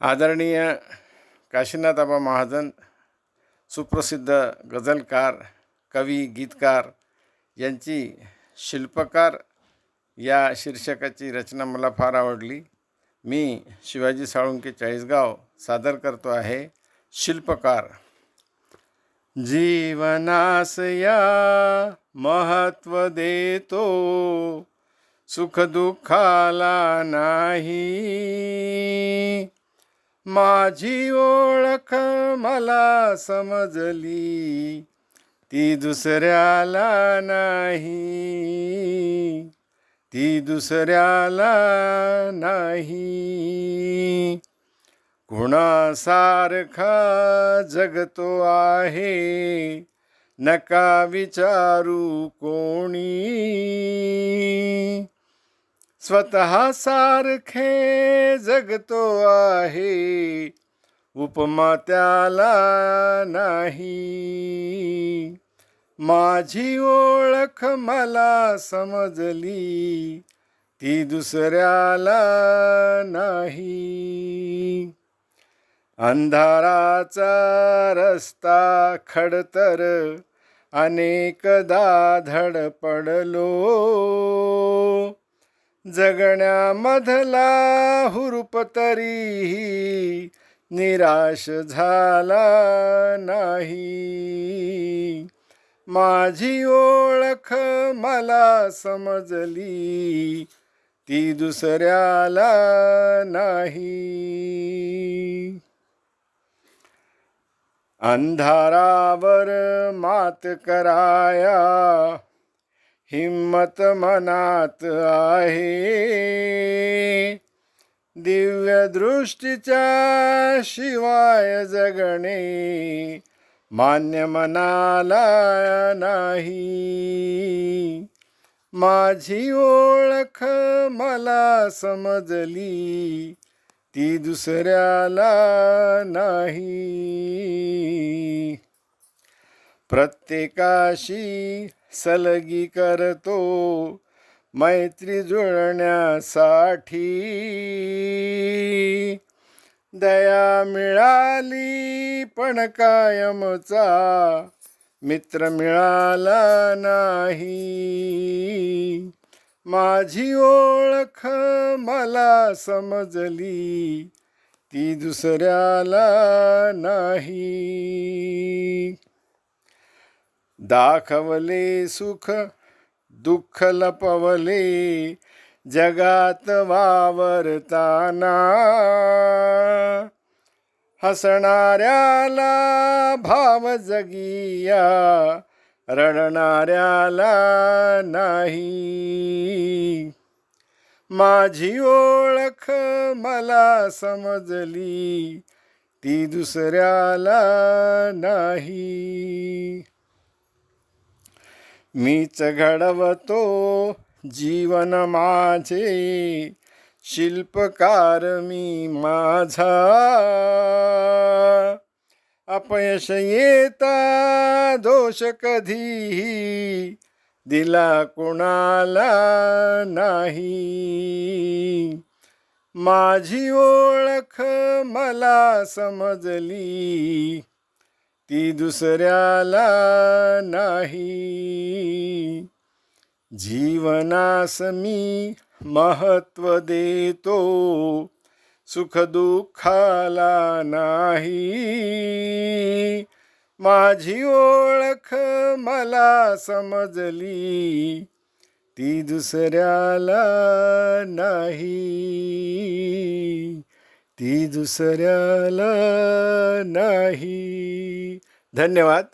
आदरणीय काशीनाथ आबा महाजन सुप्रसिद्ध गझलकार कवी गीतकार यांची शिल्पकार या शीर्षकाची रचना मला फार आवडली. मी शिवाजी साळुंके चाळीसगाव सादर करतो आहे. शिल्पकार. जीवनास या महत्त्व देतो सुख दुःखाला नाही. माझी ओळख मला समजली ती दुसऱ्याला नाही. ती दुसऱ्याला नाही. कुणासारखा जगतो आहे नका विचारू कोणी. स्वतः सारखे जगतो आहे. उपमा त्याला नाही. माझी ओळख मला समजली ती दुसऱ्याला नाही. अंधाराचा रस्ता खडतर अनेकदा धडपडलो. जगण्यामधला हुरूप तरीही निराश झाला नाही. माझी ओळख मला समजली ती दुसऱ्याला नाही. अंधारावर मात कराया हिम्मत मनात आहे. दिव्य दृष्टीच्या शिवाय जगणे मान्य मनाला नाही. माझी ओळख मला समजली ती दुसऱ्याला नाही. प्रत्येकाशी सलगी करतो मैत्री जुळण्यासाठी. दया मिळाली पण कायमचा मित्र मिळाला नाही. माझी ओळख मला समजली ती दुसऱ्याला नाही. दाखवले सुख दुःख लपवले जगात वावरताना. हसणाऱ्याला भाव जगिया रडणाऱ्याला नाही. माझी ओळख मला समजली ती दुसऱ्याला नाही. मीच घडवतो जीवन माझे. शिल्पकार मी माझा. अपयश येता दोष कधीही दिला कुणाला नाही. माझी ओळख मला समजली. ती दुसऱ्याला नाही. जीवनास मी महत्त्व देतो सुख दुःखाला नाही. माझी ओळख मला समजली ती दुसऱ्याला नाही. ती दुसऱ्याला नाही. धन्यवाद.